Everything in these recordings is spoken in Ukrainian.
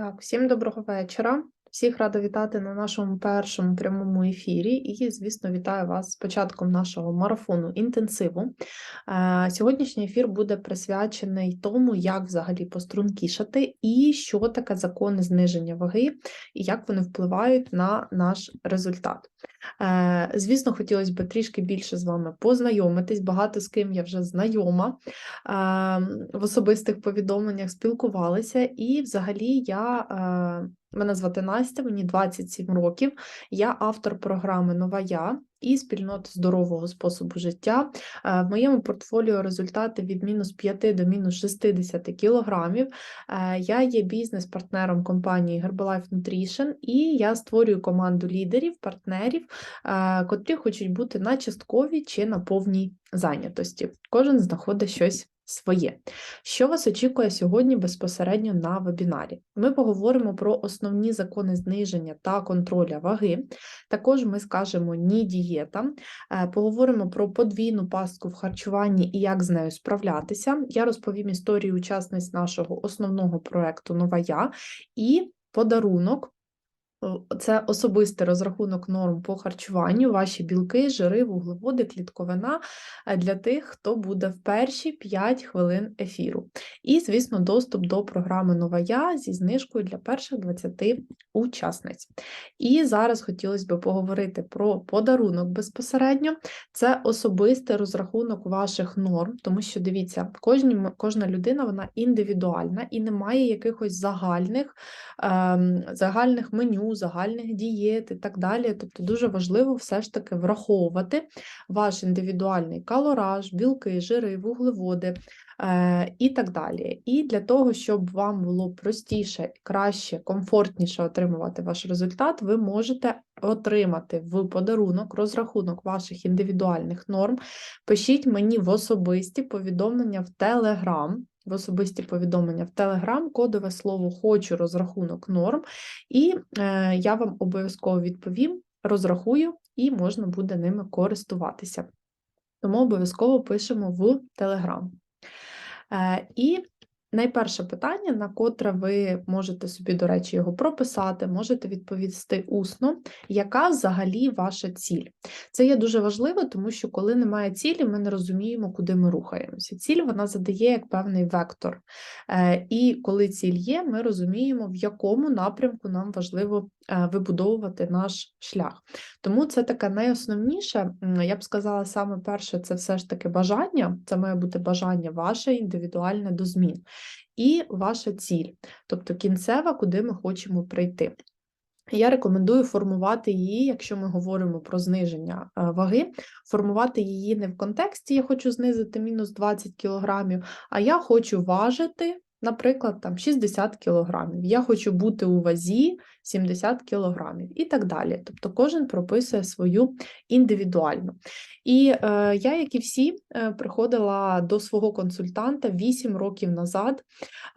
Так, всім доброго вечора. Всіх рада вітати на нашому першому прямому ефірі. І, звісно, вітаю вас з початком нашого марафону інтенсиву. Е, Сьогоднішній ефір буде присвячений тому, як взагалі пострункішати і що таке закони зниження ваги, і як вони впливають на наш результат. Е, Звісно, хотілося б трішки більше з вами познайомитись. Багато з ким я вже знайома е, в особистих повідомленнях спілкувалися, і взагалі я. е, Мене звати Настя, мені 27 років. Я автор програми Нова Я і спільноти здорового способу життя. Е, В моєму портфоліо результати від мінус 5 до мінус 60 кілограмів. Е, Я є бізнес-партнером компанії Herbalife Nutrition, і я створюю команду лідерів, партнерів, е, котрі хочуть бути на частковій чи на повній зайнятості. Кожен знаходить щось своє. Що вас очікує сьогодні безпосередньо на вебінарі? Ми поговоримо про основні закони зниження та контроля ваги. Також ми скажемо ні дієтам, е, поговоримо про подвійну пастку в харчуванні і як з нею справлятися. Я розповім історію учасниць нашого основного проекту Нова Я і подарунок. Це особистий розрахунок норм по харчуванню, ваші білки, жири, вуглеводи, клітковина е, для тих, хто буде в перші 5 хвилин ефіру. І, звісно, доступ до програми Нова Я зі знижкою для перших 20 учасниць. І зараз хотілося б поговорити про подарунок безпосередньо. Це особистий розрахунок ваших норм, тому що дивіться, кожні, кожна людина вона індивідуальна і немає якихось загальних, ем, загальних меню, загальних дієт і так далі. Тобто дуже важливо все ж таки враховувати ваш індивідуальний калораж, білки, жири, вуглеводи е, і так далі. І для того, щоб вам було простіше, краще, комфортніше отримувати ваш результат, ви можете отримати в подарунок розрахунок ваших індивідуальних норм. Пишіть мені в особисті повідомлення в Telegram. В особисті повідомлення в Телеграм, кодове слово Хочу розрахунок норм, і е, я вам обов'язково відповім, розрахую, і можна буде ними користуватися. Тому обов'язково пишемо в Телеграм. Е, і найперше питання, на котре ви можете собі, до речі, його прописати, можете відповісти усно, яка взагалі ваша ціль? Це є дуже важливо, тому що коли немає цілі, ми не розуміємо, куди ми рухаємося. Ціль вона задає як певний вектор. Е, І коли ціль є, ми розуміємо, в якому напрямку нам важливо вибудовувати наш шлях. Тому це таке найосновніше, я б сказала, саме перше, це все ж таки бажання, це має бути бажання ваше індивідуальне до змін. І ваша ціль, тобто кінцева, куди ми хочемо прийти. Я рекомендую формувати її, якщо ми говоримо про зниження е, ваги, формувати її не в контексті я хочу знизити мінус 20 кг, а я хочу важити, наприклад, там 60 кг, я хочу бути у вазі 70 кг і так далі. Тобто кожен прописує свою індивідуальну. І е, я, як і всі, е, приходила до свого консультанта 8 років назад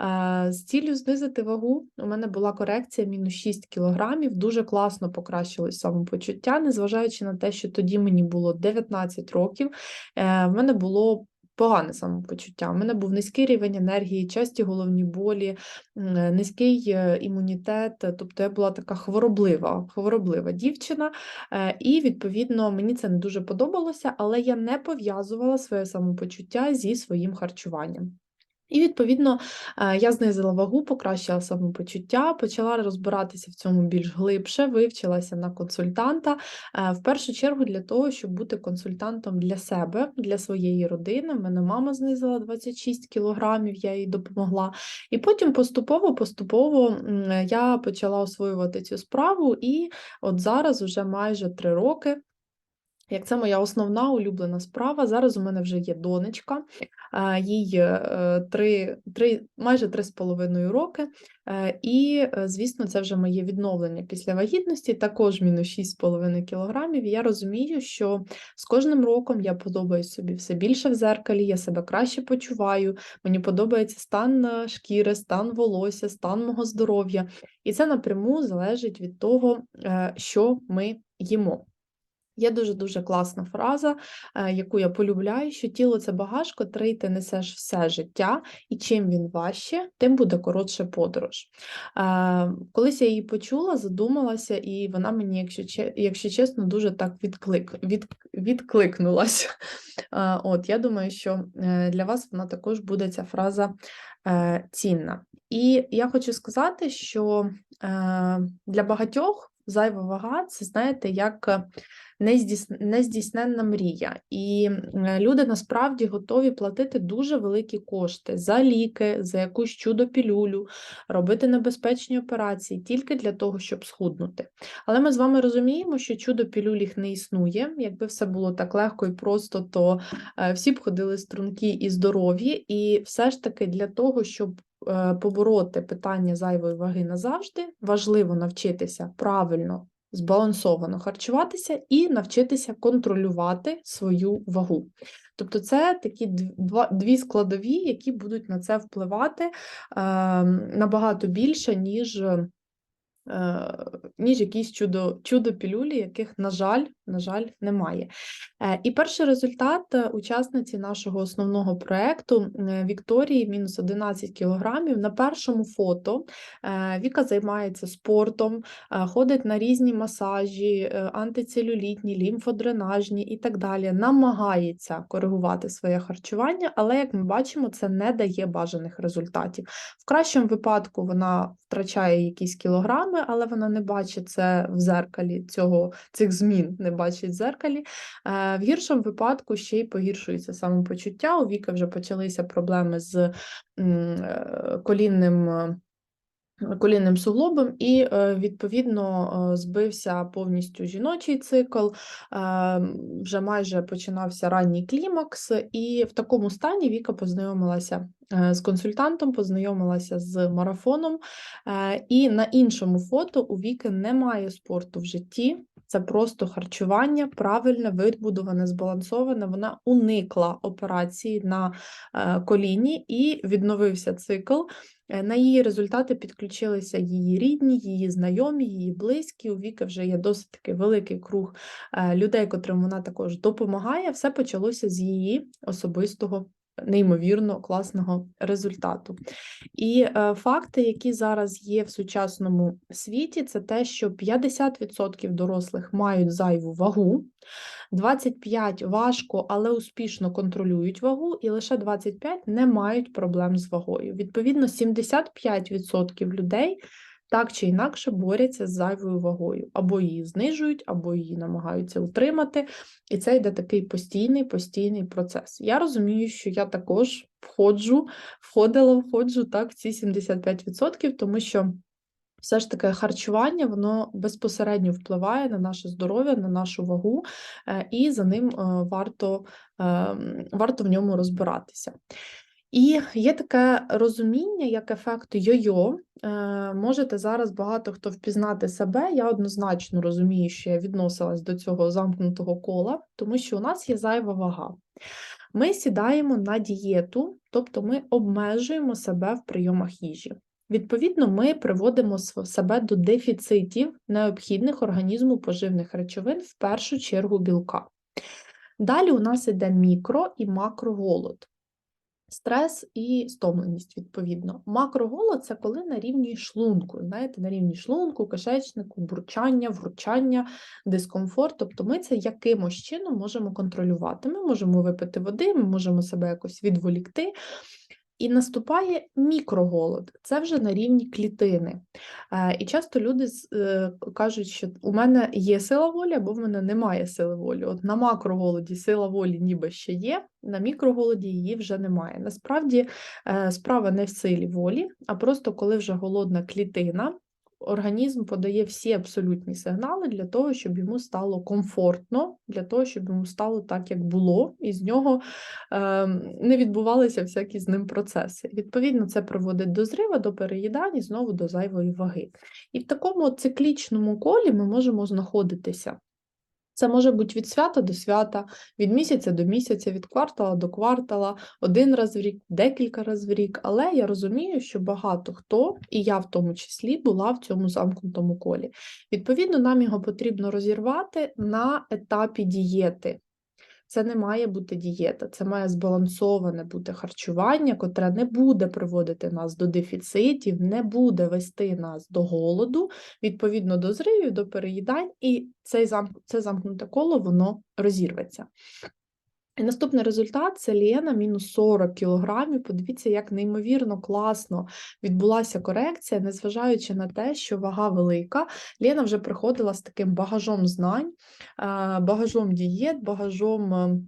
е, з ціллю знизити вагу. У мене була корекція мінус 6 кілограмів, дуже класно покращилось самопочуття, незважаючи на те, що тоді мені було 19 років, е, в мене було погане самопочуття. У мене був низький рівень енергії, часті головні болі, е, низький е, імунітет, тобто я була така хвороблива, хвороблива дівчина, е, і відповідно мені це не дуже подобалося, але я не пов'язувала своє самопочуття зі своїм харчуванням. І, відповідно, е, я знизила вагу, покращила самопочуття, почала розбиратися в цьому більш глибше, вивчилася на консультанта. е, В першу чергу для того, щоб бути консультантом для себе, для своєї родини. У мене мама знизила 26 кілограмів, я їй допомогла. І потім поступово-поступово я почала освоювати цю справу, і от зараз вже майже три роки. Як це моя основна улюблена справа. Зараз у мене вже є донечка, е, їй е, три, три, майже три з половиною роки. Е, І, звісно, це вже моє відновлення після вагітності, також мінус 6,5 кілограмів. Я розумію, що з кожним роком я подобаюсь собі все більше в зеркалі, я себе краще почуваю, мені подобається стан шкіри, стан волосся, стан мого здоров'я. І це напряму залежить від того, що ми їмо. Є дуже-дуже класна фраза, е, яку я полюбляю, що тіло це багаж, котрий ти несеш все життя, і чим він важче, тим буде коротше подорож. Е, Колись я її почула, задумалася, і вона мені, якщо якщо чесно, дуже так відклик, від, відкликнулася. Е, От, я думаю, що для вас вона також буде ця фраза цінна. І я хочу сказати, що для багатьох зайва вага це, знаєте, як е, нездійсненна мрія. І е, люди насправді готові платити дуже великі кошти за ліки, за якусь чудо-пілюлю, робити небезпечні операції тільки для того, щоб схуднути. Але ми з вами розуміємо, що чудо-пілюліх не існує. Якби все було так легко і просто, то е, всі б ходили стрункі і здорові. І все ж таки для того, щоб побороти питання зайвої ваги назавжди, важливо навчитися правильно, збалансовано харчуватися і навчитися контролювати свою вагу. Тобто це такі дві складові, які будуть на це впливати е, набагато більше, ніж е, ніж якісь чудо, чудо-пілюлі, яких, на жаль, на жаль, немає. Е, І перший результат е, учасниці нашого основного проекту е, Вікторії мінус 11 кілограмів. На першому фото е, Віка займається спортом, е, ходить на різні масажі, е, антицелюлітні, лімфодренажні і так далі. Намагається коригувати своє харчування, але, як ми бачимо, це не дає бажаних результатів. В кращому випадку вона втрачає якісь кілограми, але вона не бачить це в зеркалі цього, цих змін, не бачить в зеркалі. Е, В гіршому випадку ще й погіршується самопочуття. У Віки вже почалися проблеми з е, колінним. е, Колінним суглобом, і відповідно збився повністю жіночий цикл, вже майже починався ранній клімакс, і в такому стані Віка познайомилася з консультантом, познайомилася з марафоном. е, І на іншому фото у Віки немає спорту в житті. Це просто харчування, правильне, вибудоване, збалансоване. Вона уникла операції на е, коліні і відновився цикл. Е, На її результати підключилися її рідні, її знайомі, її близькі. У Віки вже є досить таки великий круг е, людей, котрим вона також допомагає. Все почалося з її особистого, неймовірно класного результату. І е, факти, які зараз є в сучасному світі, це те, що 50% дорослих мають зайву вагу. 25% важко, але успішно контролюють вагу, і лише 25 не мають проблем з вагою. Відповідно, 75% людей так чи інакше борються з зайвою вагою, або її знижують, або її намагаються утримати. І це йде такий постійний, постійний процес. Я розумію, що я також входжу, входила, входжу так в ці 75%, тому що. Все ж таки харчування воно безпосередньо впливає на наше здоров'я, на нашу вагу, е, і за ним е, варто, ем, варто в ньому розбиратися. І є таке розуміння, як ефект йо-йо. Е, Можете зараз багато хто впізнати себе. Я однозначно розумію, що я відносилась до цього замкнутого кола, тому що у нас є зайва вага. Ми сідаємо на дієту, тобто ми обмежуємо себе в прийомах їжі. Відповідно, ми приводимо себе до дефіцитів необхідних організму поживних речовин, в першу чергу білка. Далі у нас іде мікро і макроголод. Стрес і стомленість, відповідно. Макроголод це коли на рівні шлунку, знаєте, на рівні шлунку, кишечнику, бурчання, вручання, дискомфорт. Тобто ми це якимось чином можемо контролювати. Ми можемо випити води, ми можемо себе якось відволікти. І наступає мікроголод, це вже на рівні клітини. Е, І часто люди е, кажуть, що у мене є сила волі або в мене немає сили волі. От на макроголоді сила волі ніби ще є, на мікроголоді її вже немає. Насправді е, справа не в силі волі, а просто коли вже голодна клітина, організм подає всі абсолютні сигнали для того, щоб йому стало комфортно, для того, щоб йому стало так, як було, і з нього е, не відбувалися всякі з ним процеси. Відповідно, це приводить до зрива, до переїдань і знову до зайвої ваги. І в такому циклічному колі ми можемо знаходитися. Це може бути від свята до свята, від місяця до місяця, від квартала до квартала, один раз в рік, декілька разів в рік. Але я розумію, що багато хто, і я в тому числі, була в цьому замкнутому колі. Відповідно, нам його потрібно розірвати на етапі дієти. Це не має бути дієта, це має збалансоване бути харчування, котре не буде приводити нас до дефіцитів, не буде вести нас до голоду, відповідно до зривів, до переїдань, і це замкнуте коло воно розірветься. І наступний результат це Лєна мінус 40 кілограмів. Подивіться, як неймовірно класно відбулася корекція, незважаючи на те, що вага велика. Лєна вже приходила з таким багажом знань, е, багажом дієт, багажом.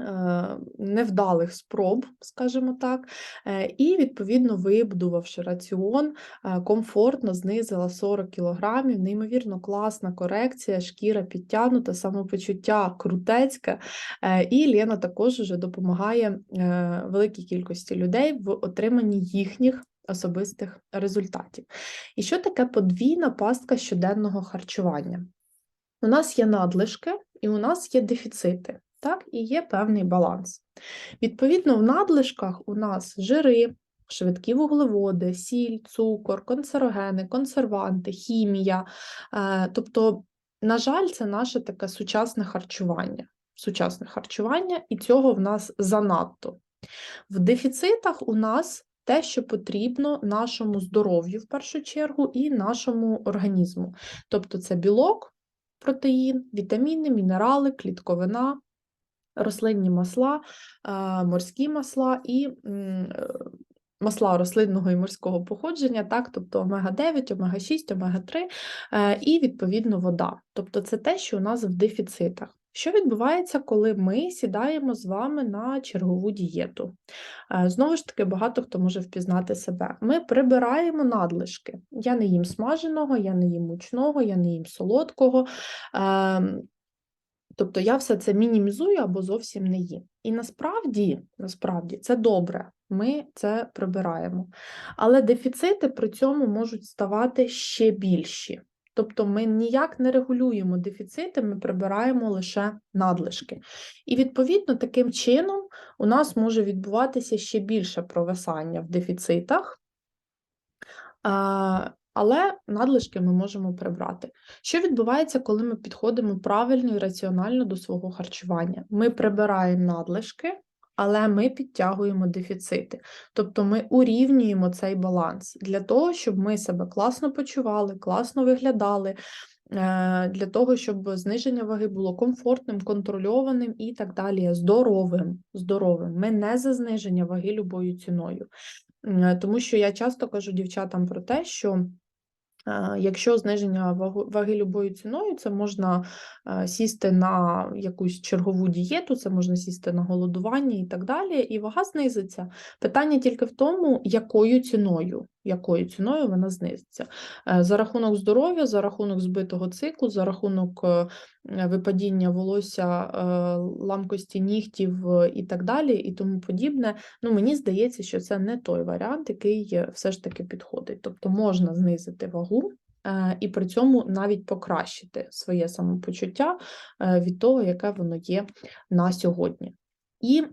Е, Невдалих спроб, скажімо так, е, і, відповідно, вибудувавши раціон, е, комфортно знизила 40 кілограмів, неймовірно класна корекція, шкіра підтягнута, самопочуття крутецьке, І Лена також вже допомагає великій кількості людей в отриманні їхніх особистих результатів. І що таке подвійна пастка щоденного харчування? У нас є надлишки і у нас є дефіцити, так, і є певний баланс. Відповідно, в надлишках у нас жири, швидкі вуглеводи, сіль, цукор, канцерогени, консерванти, хімія. Е, Тобто, на жаль, це наше таке сучасне харчування сучасне харчування, і цього в нас занадто. В дефіцитах у нас те, що потрібно нашому здоров'ю в першу чергу і нашому організму. Тобто це білок, протеїн, вітаміни, мінерали, клітковина, рослинні масла, морські масла і е, масла рослинного і морського походження, так, тобто омега-9, омега-6, омега-3 е, і, відповідно, вода. Тобто це те, що у нас в дефіцитах. Що відбувається, коли ми сідаємо з вами на чергову дієту? Е, Знову ж таки, багато хто може впізнати себе. Ми прибираємо надлишки. Я не їм смаженого, я не їм мучного, я не їм солодкого. Тобто я все це мінімізую або зовсім не їм. І насправді, насправді це добре, ми це прибираємо. Але дефіцити при цьому можуть ставати ще більші. Тобто ми ніяк не регулюємо дефіцити, ми прибираємо лише надлишки. І відповідно таким чином у нас може відбуватися ще більше провисання в дефіцитах. Але надлишки ми можемо прибрати. Що відбувається, коли ми підходимо правильно і раціонально до свого харчування? Ми прибираємо надлишки, але ми підтягуємо дефіцити. Тобто ми урівнюємо цей баланс для того, щоб ми себе класно почували, класно виглядали, е, для того, щоб зниження ваги було комфортним, контрольованим і так далі, здоровим. здоровим. Ми не за зниження ваги любою ціною. Тому що я часто кажу дівчатам про те, що е, якщо зниження ваги любою ціною, це можна е, сісти на якусь чергову дієту, це можна сісти на голодування і так далі, і вага знизиться. Питання тільки в тому, якою ціною, якою ціною вона знизиться. Е, За рахунок здоров'я, за рахунок збитого циклу, за рахунок е, випадіння волосся, е, ламкості нігтів і так далі, і тому подібне. Ну, мені здається, що це не той варіант, який все ж таки підходить. Тобто можна знизити вагу і при цьому навіть покращити своє самопочуття від того, яке воно є на сьогодні. І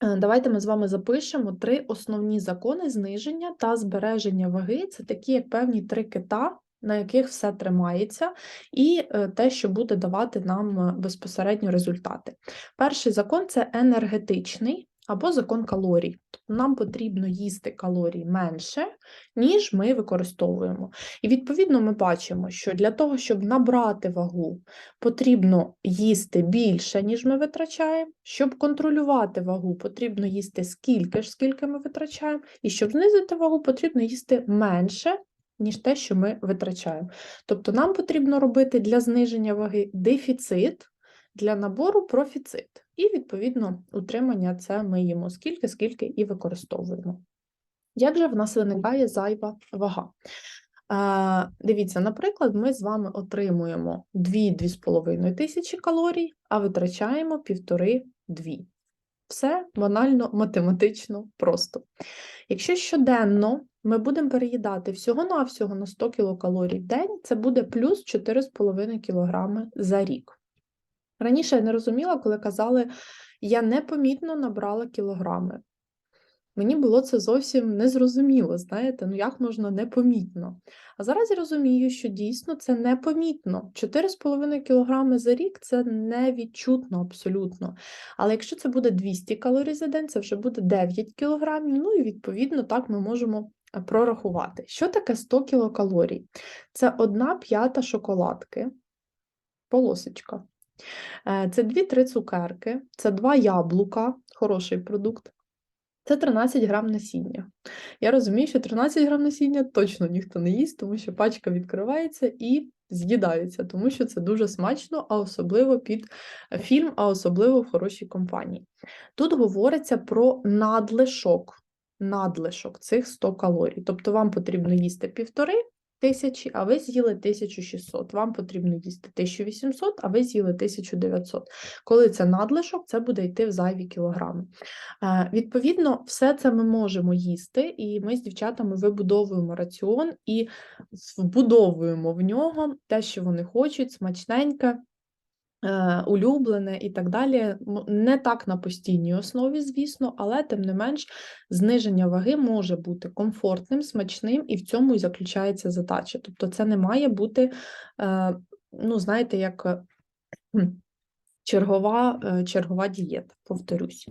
давайте ми з вами запишемо три основні закони зниження та збереження ваги. Це такі, як певні три кита, на яких все тримається, і е, те, що буде давати нам е, безпосередньо результати. Перший закон це енергетичний або закон калорій. Тобто нам потрібно їсти калорій менше, ніж ми використовуємо. І відповідно ми бачимо, що для того, щоб набрати вагу, потрібно їсти більше, ніж ми витрачаємо. Щоб контролювати вагу, потрібно їсти скільки ж, скільки ми витрачаємо. І щоб знизити вагу, потрібно їсти менше, ніж те, що ми витрачаємо. Тобто нам потрібно робити для зниження ваги дефіцит, для набору профіцит. І, відповідно, утримання це ми їмо скільки, скільки і використовуємо. Як же в нас виникає зайва вага? Дивіться, наприклад, ми з вами отримуємо 2-2,5 тисячі калорій, а витрачаємо 1,5-2. Все банально математично просто. Якщо щоденно ми будемо переїдати всього-навсього на 100 кілокалорій в день, це буде плюс 4,5 кг за рік. Раніше я не розуміла, коли казали, я непомітно набрала кілограми. Мені було це зовсім незрозуміло, знаєте, ну як можна непомітно. А зараз я розумію, що дійсно це непомітно. 4,5 кг за рік це невідчутно абсолютно. Але якщо це буде 200 калорій за день, це вже буде 9 кг, ну і відповідно так ми можемо е, прорахувати. Що таке 100 кілокалорій? Це одна п'ята шоколадки, полосочка. Е, Це 2-3 цукерки, це 2 яблука, хороший продукт. Це 13 грам насіння. Я розумію, що 13 грам насіння точно ніхто не їсть, тому що пачка відкривається і з'їдається, тому що це дуже смачно, а особливо під фільм, а особливо в хорошій компанії. Тут говориться про надлишок, надлишок цих 100 калорій. Тобто вам потрібно їсти півтори тисячі, а ви з'їли 1600. Вам потрібно їсти 1800, а ви з'їли 1900. Коли це надлишок, це буде йти в зайві кілограми. Е, Відповідно, все це ми можемо їсти, і ми з дівчатами вибудовуємо раціон і вбудовуємо в нього те, що вони хочуть, смачненьке. Е, Улюблене і так далі, не так на постійній основі, звісно, але тим не менш зниження ваги може бути комфортним, смачним, і в цьому і заключається задача. Тобто, це не має бути, е, ну, знаєте, як е, чергова, чергова дієта, повторюсь.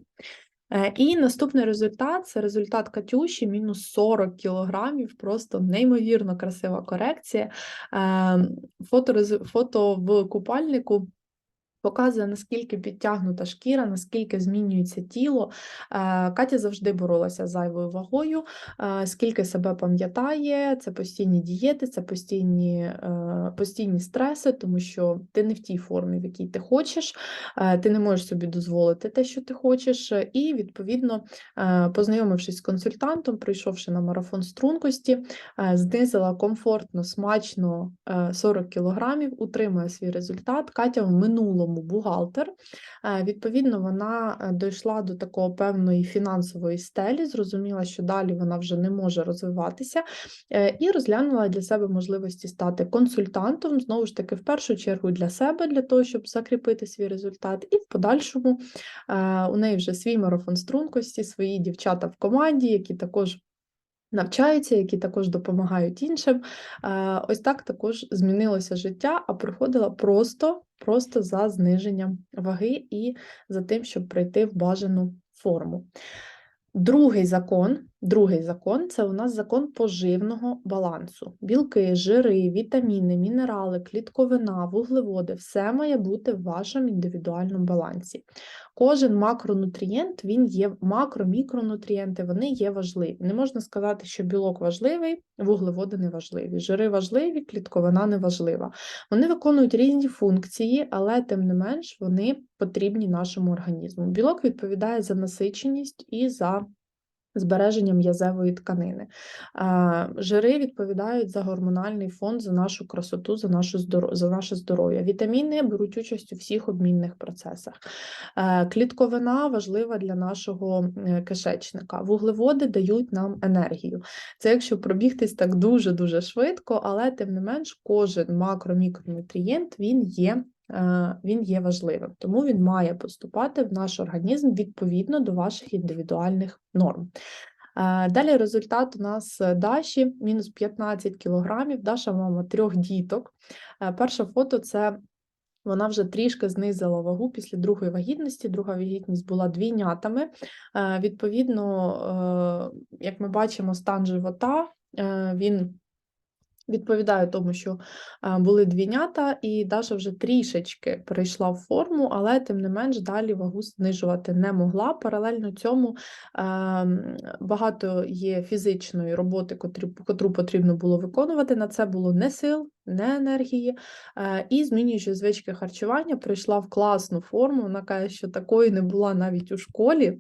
І наступний результат це результат Катюші, мінус 40 кілограмів, просто неймовірно красива корекція. Е, Фото, фото в купальнику. Показує, наскільки підтягнута шкіра, наскільки змінюється тіло. Е, Катя завжди боролася з зайвою вагою, е, скільки себе пам'ятає, це постійні дієти, це постійні, е, постійні стреси, тому що ти не в тій формі, в якій ти хочеш, ти не можеш собі дозволити те, що ти хочеш. І, відповідно, познайомившись з консультантом, прийшовши на марафон стрункості, знизила комфортно, смачно е, 40 кілограмів, утримує свій результат. Катя в минулому бухгалтер. Е, Відповідно, вона е, дійшла до такого певної фінансової стелі, зрозуміла, що далі вона вже не може розвиватися, е, і розглянула для себе можливості стати консультантом, знову ж таки, в першу чергу для себе, для того, щоб закріпити свій результат, і в подальшому у неї вже свій марафон стрункості, свої дівчата в команді, які також навчаються, які також допомагають іншим. Е, Ось так також змінилося життя, а проходила просто, просто за зниженням ваги і за тим, щоб прийти в бажану форму. Другий закон, другий закон це у нас закон поживного балансу. Білки, жири, вітаміни, мінерали, клітковина, вуглеводи все має бути в вашому індивідуальному балансі. Кожен макронутрієнт, він є макро, мікронутрієнти, вони є важливі. Не можна сказати, що білок важливий, вуглеводи не важливі, жири важливі, клітковина не важлива. Вони виконують різні функції, але тим не менш вони потрібні нашому організму. Білок відповідає за насиченість і за збереження м'язевої тканини. Жири відповідають за гормональний фон, за нашу красоту, за, нашу за наше здоров'я. Вітаміни беруть участь у всіх обмінних процесах. Е, Клітковина важлива для нашого е, кишечника. Вуглеводи дають нам енергію. Це якщо пробігтись так дуже-дуже швидко, але тим не менш кожен макро-мікронутрієнт він є. Е, Він є важливим, тому він має поступати в наш організм відповідно до ваших індивідуальних норм. Е, Далі результат у нас е, Даші мінус 15 кілограмів. Даша мама трьох діток. Перше фото це вона вже трішки знизила вагу після другої вагітності. Друга вагітність була двійнятами. Відповідно, як ми бачимо, стан живота він відповідає тому, що е, були двійнята, і Даша вже трішечки перейшла в форму, але тим не менш далі вагу знижувати не могла. Паралельно цьому ем, багато є фізичної роботи, котру потрібно було виконувати. На це було не сил, не енергії. І змінюючи звички харчування, прийшла в класну форму. Вона каже, що такої не була навіть у школі.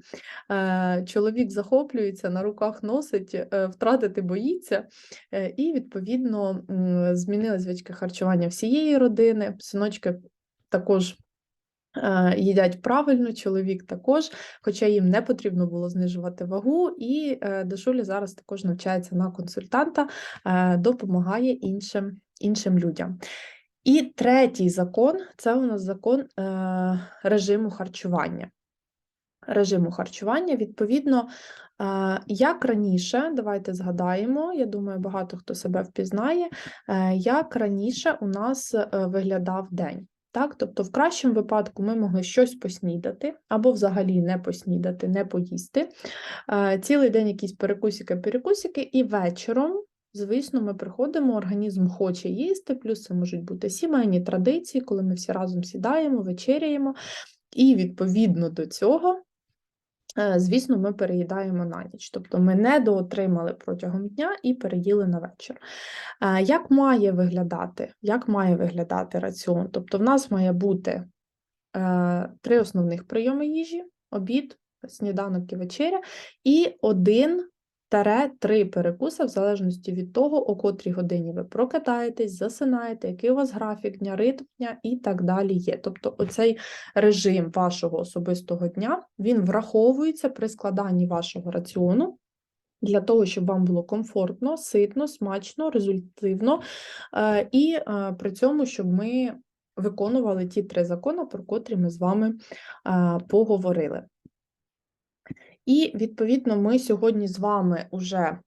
Чоловік захоплюється, на руках носить, е, втратити боїться. І, відповідно, змінили звички харчування всієї родини. Синочки також їдять правильно, чоловік також, хоча їм не потрібно було знижувати вагу, і е, Дашуля зараз також навчається на консультанта, допомагає іншим, іншим людям. І третій закон це у нас закон е, режиму харчування. Режиму харчування, відповідно, е, як раніше, давайте згадаємо, я думаю, багато хто себе впізнає, е, як раніше у нас е, виглядав день. Так? Тобто, в кращому випадку ми могли щось поснідати, або взагалі не поснідати, не поїсти. Цілий день якісь перекусики-перекусики, і вечором Звісно, ми приходимо, організм хоче їсти, плюс це можуть бути сімейні традиції, коли ми всі разом сідаємо, вечеряємо, і відповідно до цього, е, звісно, ми переїдаємо на ніч. Тобто ми не доотримали протягом дня і переїли на вечір. Е, як має виглядати Як має виглядати раціон? Тобто, в нас має бути е, три основних прийоми їжі: обід, сніданок і вечеря, і один таре три перекуси, в залежності від того, о котрій годині ви прокидаєтесь, засинаєте, який у вас графік дня, ритм дня і так далі є. Тобто, оцей режим вашого особистого дня він враховується при складанні вашого раціону. Для того, щоб вам було комфортно, ситно, смачно, результативно, е, і е, при цьому, щоб ми виконували ті три закони, про котрі ми з вами е, поговорили. І, відповідно, ми сьогодні з вами вже е,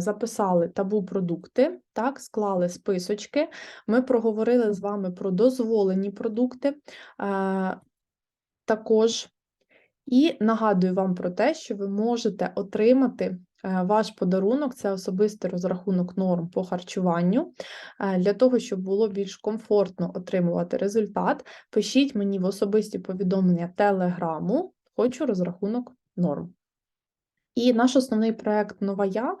записали табу продукти, так, склали списочки. Ми проговорили з вами про дозволені продукти. Е, також і нагадую вам про те, що ви можете отримати е, ваш подарунок, це особистий розрахунок норм по харчуванню. Для того, щоб було більш комфортно отримувати результат, пишіть мені в особисті повідомлення телеграму, хочу розрахунок норм. І наш основний проект Нова Я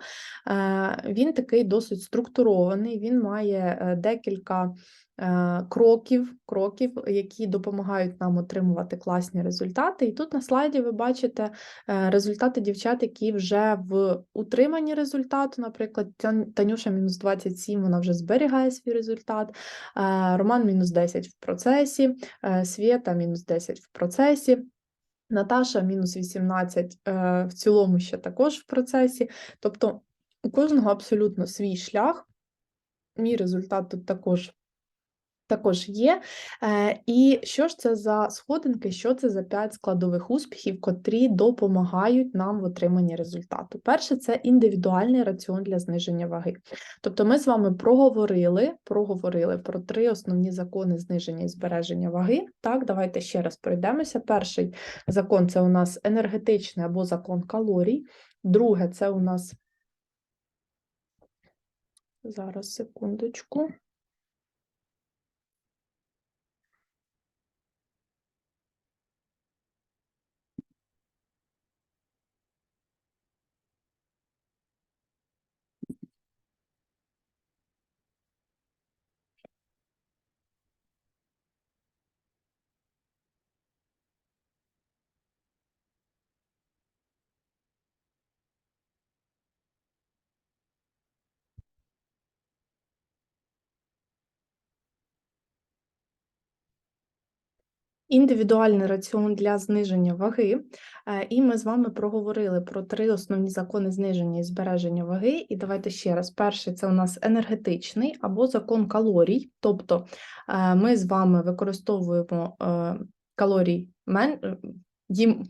е, він такий досить структурований, він має е, декілька е, кроків, кроків, які допомагають нам отримувати класні результати. І тут на слайді ви бачите результати дівчат, які вже в утриманні результату, наприклад, Танюша мінус 27, вона вже зберігає свій результат, Роман мінус 10 в процесі, Свєта мінус 10 в процесі. Наташа мінус 18 е, в цілому ще також в процесі. Тобто у кожного абсолютно свій шлях. Мій результат тут також також є. Е, і що ж це за сходинки, що це за п'ять складових успіхів, котрі допомагають нам в отриманні результату? Перше, це індивідуальний раціон для зниження ваги. Тобто ми з вами проговорили проговорили про три основні закони зниження і збереження ваги. Так, давайте ще раз пройдемося. Перший закон це у нас енергетичний або закон калорій. Друге, це у нас. Зараз секундочку. Індивідуальний раціон для зниження ваги, е, і ми з вами проговорили про три основні закони зниження і збереження ваги. І давайте ще раз: перший це у нас енергетичний або закон калорій, тобто е, ми з вами використовуємо е, калорій їм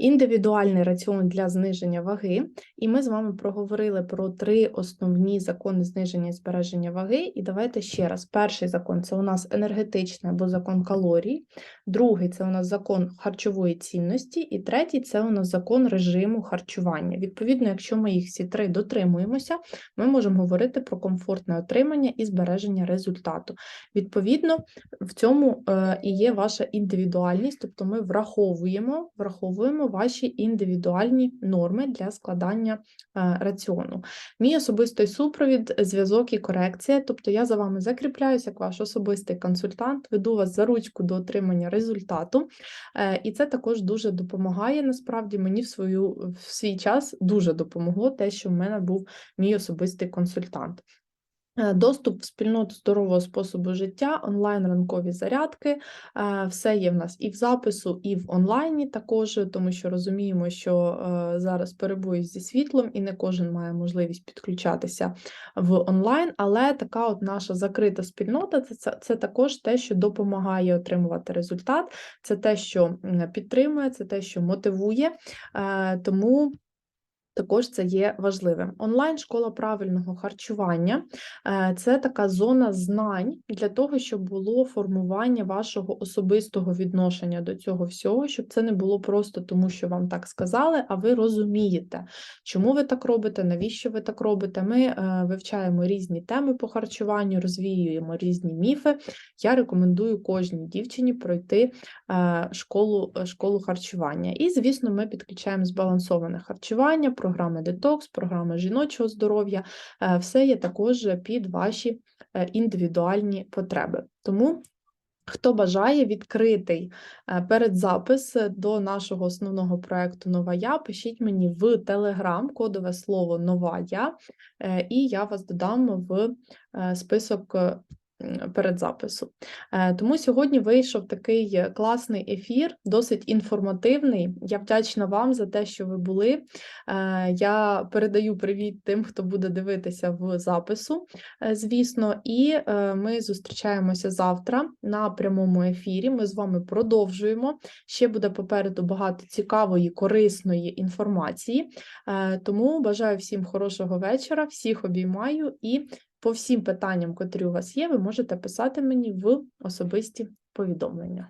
індивідуальний раціон для зниження ваги, і ми з вами проговорили про три основні закони зниження і збереження ваги. І давайте ще раз: перший закон це у нас енергетичний або закон калорій, другий це у нас закон харчової цінності, і третій це у нас закон режиму харчування. Відповідно, якщо ми їх всі три дотримуємося, ми можемо говорити про комфортне отримання і збереження результату. Відповідно, в цьому е, і є ваша індивідуальність, тобто ми враховуємо, враховуємо ваші індивідуальні норми для складання е, раціону. Мій особистий супровід, зв'язок і корекція, тобто я за вами закріпляюся як ваш особистий консультант, веду вас за ручку до отримання результату, е, і це також дуже допомагає. Насправді мені в свою в свій час дуже допомогло те, що в мене був мій особистий консультант. Е, Доступ в спільноту здорового способу життя, онлайн ранкові зарядки. е, Все є в нас і в запису, і в онлайні також, тому що розуміємо, що е, зараз перебої зі світлом, і не кожен має можливість підключатися в онлайн. Але така от наша закрита спільнота це, це, також те, що допомагає отримувати результат, це те, що підтримує, це те, що мотивує. Тому. Також це є важливим. Онлайн-школа правильного харчування е, це така зона знань для того, щоб було формування вашого особистого відношення до цього всього, щоб це не було просто тому, що вам так сказали, а ви розумієте, чому ви так робите, навіщо ви так робите. Ми е, вивчаємо різні теми по харчуванню, розвіюємо різні міфи. Я рекомендую кожній дівчині пройти е, школу, школу харчування. І, звісно, ми підключаємо збалансоване харчування програми детокс, програми жіночого здоров'я, е, все є також під ваші е, індивідуальні потреби. Тому. Хто бажає відкритий е, передзапис до нашого основного проекту Нова Я, пишіть мені в Телеграм кодове слово Нова Я, і я вас додам в список м, передзапису. Е, Тому сьогодні вийшов такий класний ефір, досить інформативний. Я вдячна вам за те, що ви були. Е, Я передаю привіт тим, хто буде дивитися в запису, е, звісно, і ми зустрічаємося завтра на прямому ефірі. Ми з вами продовжуємо. Ще буде попереду багато цікавої, корисної інформації. Тому бажаю всім хорошого вечора, всіх обіймаю і по всім питанням, котрі у вас є, ви можете писати мені в особисті повідомлення.